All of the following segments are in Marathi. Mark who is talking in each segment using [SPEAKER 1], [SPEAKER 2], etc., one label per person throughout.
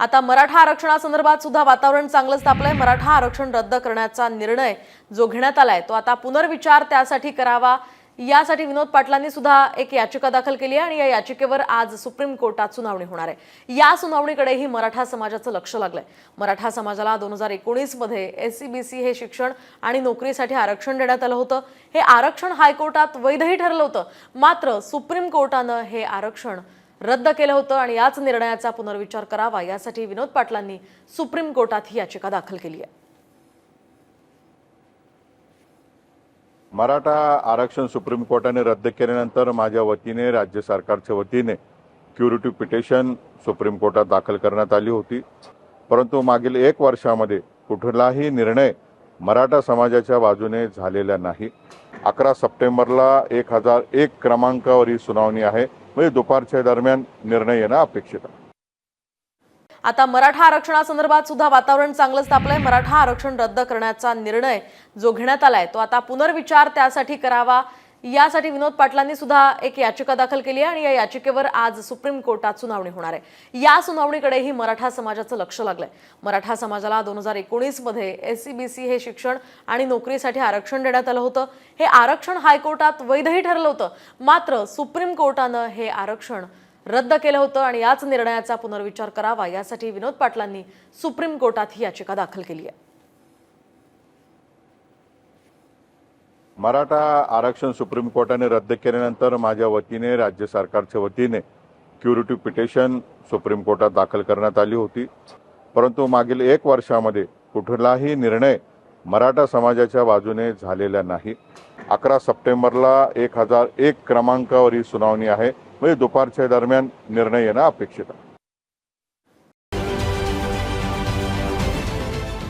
[SPEAKER 1] आता मराठा आरक्षणासंदर्भात सुद्धा वातावरण चांगलंच तापलंय. मराठा आरक्षण रद्द करण्याचा निर्णय जो घेण्यात आलाय तो आता पुनर्विचार त्यासाठी करावा यासाठी विनोद पाटलांनी सुद्धा एक याचिका दाखल केली आहे आणि या याचिकेवर आज सुप्रीम कोर्टात सुनावणी होणार आहे. या सुनावणीकडेही मराठा समाजाचं लक्ष लागलंय. मराठा समाजाला दोन हजार एकोणीसमध्ये एस सी बी सी हे शिक्षण आणि नोकरीसाठी आरक्षण देण्यात आलं होतं. हे आरक्षण हायकोर्टात वैधही ठरलं होतं. मात्र सुप्रीम कोर्टानं हे आरक्षण रद्द केलं होतं आणि याच निर्णयाचा पुनर्विचार करावा यासाठी विनोद पाटलांनी सुप्रीम कोर्टात ही याचिका दाखल केली आहे.
[SPEAKER 2] मराठा आरक्षण सुप्रीम कोर्टाने रद्द केल्यानंतर माझ्या वतीने राज्य सरकारच्या वतीने क्युरिटी पिटिशन सुप्रीम कोर्टात दाखल करण्यात आली होती. परंतु मागील एक वर्षामध्ये कुठलाही निर्णय मराठा समाजाच्या बाजूने झालेला नाही. अकरा सप्टेंबरला एक हजार एक क्रमांकावर ही सुनावणी आहे. म्हणजे दुपारच्या दरम्यान निर्णय येणं अपेक्षित आहे.
[SPEAKER 1] आता मराठा आरक्षणासंदर्भात सुद्धा वातावरण चांगलंच तापलंय. मराठा आरक्षण रद्द करण्याचा निर्णय जो घेण्यात आलाय तो आता पुनर्विचार त्यासाठी करावा यासाठी विनोद पाटलांनी सुद्धा एक याचिका दाखल केली आहे आणि या याचिकेवर आज सुप्रीम कोर्टात सुनावणी होणार आहे. या सुनावणीकडेही मराठा समाजाचं लक्ष लागलंय. मराठा समाजाला दोन हजार एकोणीसमध्ये एस सी बी सी हे शिक्षण आणि नोकरीसाठी आरक्षण देण्यात आलं होतं. हे आरक्षण हायकोर्टात वैधही ठरलं होतं. मात्र सुप्रीम कोर्टानं हे आरक्षण रद्द केलं होतं आणि याच निर्णयाचा पुनर्विचार करावा यासाठी विनोद पाटलांनी सुप्रीम कोर्टात ही याचिका दाखल केली आहे.
[SPEAKER 2] मराठा आरक्षण सुप्रीम कोर्टाने रद्द केल्यानंतर माझ्या वतीने राज्य सरकारच्या वतीने क्युरिटी पिटिशन सुप्रीम कोर्टात दाखल करण्यात आली होती. परंतु मागील एक वर्षामध्ये कुठलाही निर्णय मराठा समाजाच्या बाजूने झालेला नाही. अकरा सप्टेंबरला एक हजार एक क्रमांकावर ही सुनावणी आहे. म्हणजे दुपारच्या दरम्यान निर्णय येणं अपेक्षित आहे.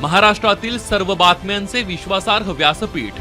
[SPEAKER 3] महाराष्ट्रातील सर्व बातम्यांचे विश्वासार्ह व्यासपीठ.